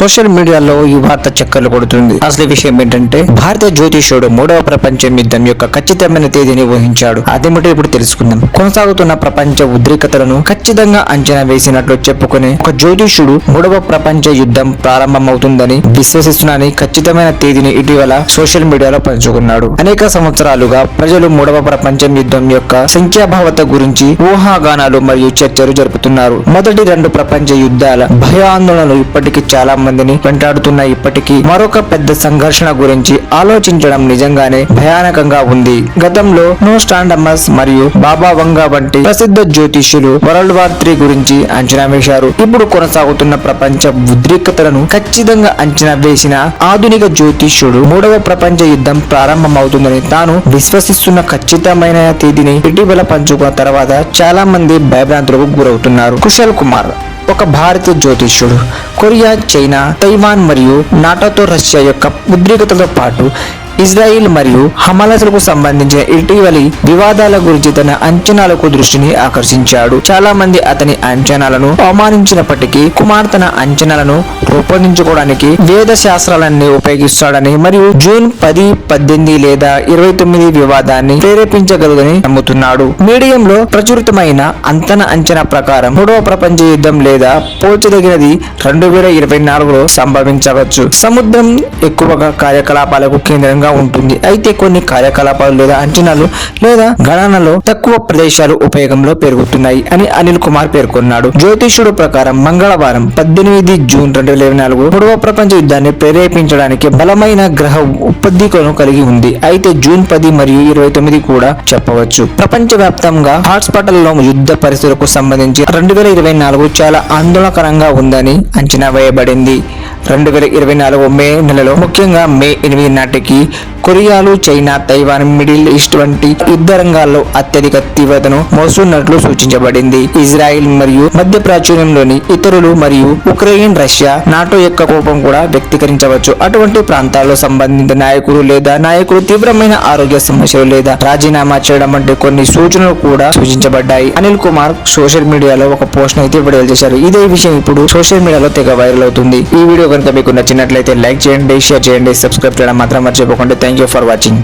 Social మీడియాలో ఈ వార్త చక్కర్లు కొడుతుంది. అసలు విషయం ఏంటంటే భారతీయ జ్యోతిష్యుడు మూడవ ప్రపంచ యుద్ధం యొక్క ఖచ్చితమైన తేదీని ఊహించాడు. అదేమిటో ఇప్పుడు తెలుసుకుందాం. కొనసాగుతున్న ప్రపంచ ఉద్రిక్తతలను ఖచ్చితంగా అంచనా వేసినట్లు చెప్పుకునే ఒక జ్యోతిష్యుడు మూడవ ప్రపంచ యుద్ధం ప్రారంభమవుతుందని విశ్వసిస్తున్నానని ఖచ్చితమైన తేదీని ఇటీవల సోషల్ మీడియాలో పంచుకున్నాడు. అనేక సంవత్సరాలుగా ప్రజలు మూడవ ప్రపంచ యుద్ధం యొక్క సంఖ్యాభావత గురించి ఊహాగానాలు మరియు చర్చలు జరుపుతున్నారు. మొదటి రెండు ప్రపంచ యుద్ధాల భయాందోళనలు ఇప్పటికీ చాలా మందిని వెంటాడుతున్న ఇప్పటికీ మరొక పెద్ద సంఘర్షణ గురించి ఆలోచించడం నిజంగానే భయానకంగా ఉంది. గతంలో నోస్టాండమస్ మరియు బాబా వంగా వంటి ప్రసిద్ధ జ్యోతిష్యులు వరల్డ్ వార్ త్రీ గురించి అంచనా వేశారు. ఇప్పుడు కొనసాగుతున్న ప్రపంచ ఉద్రిక్తతలను ఖచ్చితంగా అంచనా వేసిన ఆధునిక జ్యోతిష్యుడు మూడవ ప్రపంచ యుద్ధం ప్రారంభమవుతుందని తాను విశ్వసిస్తున్న ఖచ్చితమైన తేదీని ఇటీవల పంచుకున్న తర్వాత చాలా మంది భయభ్రాంతులకు గురవుతున్నారు. కుశల్ కుమార్ ఒక భారతీయ జ్యోతిష్యుడు కొరియా చైనా తైవాన్ మరియు నాటోతో రష్యా యొక్క ఉద్రిక్తతో పాటు ఇజ్రాయిల్ మరియు హమాలసులకు సంబంధించిన ఇటీవలి వివాదాల గురించి తన అంచనాలకు దృష్టిని ఆకర్షించాడు. చాలా మంది అతని అంచనాలను అవమానించినప్పటికీ కుమార్ తన అంచనాలను రూపొందించుకోవడానికి వేద శాస్త్రాలన్నీ ఉపయోగిస్తాడని మరియు జూన్ పది పద్దెనిమిది లేదా ఇరవై తొమ్మిది వివాదాన్ని ప్రేరేపించగలదని నమ్ముతున్నాడు. మీడియంలో ప్రచురితమైన అంతన అంచనా ప్రకారం మూడవ ప్రపంచ యుద్ధం లేదా పోల్చదగినది రెండు వేల ఇరవై నాలుగులో సంభవించవచ్చు. సముద్రం ఎక్కువగా కార్యకలాపాలకు కేంద్రంగా ఉంటుంది. అయితే కొన్ని కార్యకలాపాలు లేదా అంచనాలు లేదా గణనలో తక్కువ ప్రదేశాలు ఉపయోగంలో పెరుగుతున్నాయి అని అనిల్ కుమార్ పేర్కొన్నాడు. జ్యోతిషుడు ప్రకారం మంగళవారం పద్దెనిమిది జూన్ రెండు వేల ఇరవై నాలుగు పొడవ ప్రపంచ యుద్ధాన్ని ప్రేరేపించడానికి బలమైన గ్రహ ఉపదికను కలిగి ఉంది. అయితే జూన్ పది మరియు ఇరవై తొమ్మిది కూడా చెప్పవచ్చు. ప్రపంచవ్యాప్తంగా హాట్స్పాట్లలో యుద్ధ పరిస్థితులకు సంబంధించి రెండు వేల ఇరవై నాలుగు చాలా ఆందోళనకరంగా ఉందని అంచనా వేయబడింది. రెండు వేల ఇరవై నాలుగు మే నెలలో ముఖ్యంగా మే ఎనిమిది నాటికి కొరియాలు చైనా తైవాన్ మిడిల్ ఈస్ట్ వంటి యుద్ధ రంగాల్లో అత్యధిక తీవ్రతను మోస్తున్నట్లు సూచించబడింది. ఇజ్రాయిల్ మరియు మధ్య ప్రాచుర్యంలోని ఇతరులు మరియు ఉక్రెయిన్ రష్యా నాటో యొక్క కోపం కూడా వ్యక్తీకరించవచ్చు. అటువంటి ప్రాంతాల్లో సంబంధిత నాయకులు లేదా నాయకులు తీవ్రమైన ఆరోగ్య సమస్యలు లేదా రాజీనామా చేయడం వంటి కొన్ని సూచనలు కూడా సూచించబడ్డాయి. అనిల్ కుమార్ సోషల్ మీడియాలో ఒక పోస్ట్ అయితే విడుదల చేశారు. ఇదే విషయం ఇప్పుడు సోషల్ మీడియాలో తెగ వైరల్ అవుతుంది. ఈ వీడియో కనుక మీకు నచ్చినట్లయితే లైక్ చేయండి షేర్ చేయండి సబ్స్క్రైబ్ చేయడం మాత్రం మర్చిపోకండి. Thank you for watching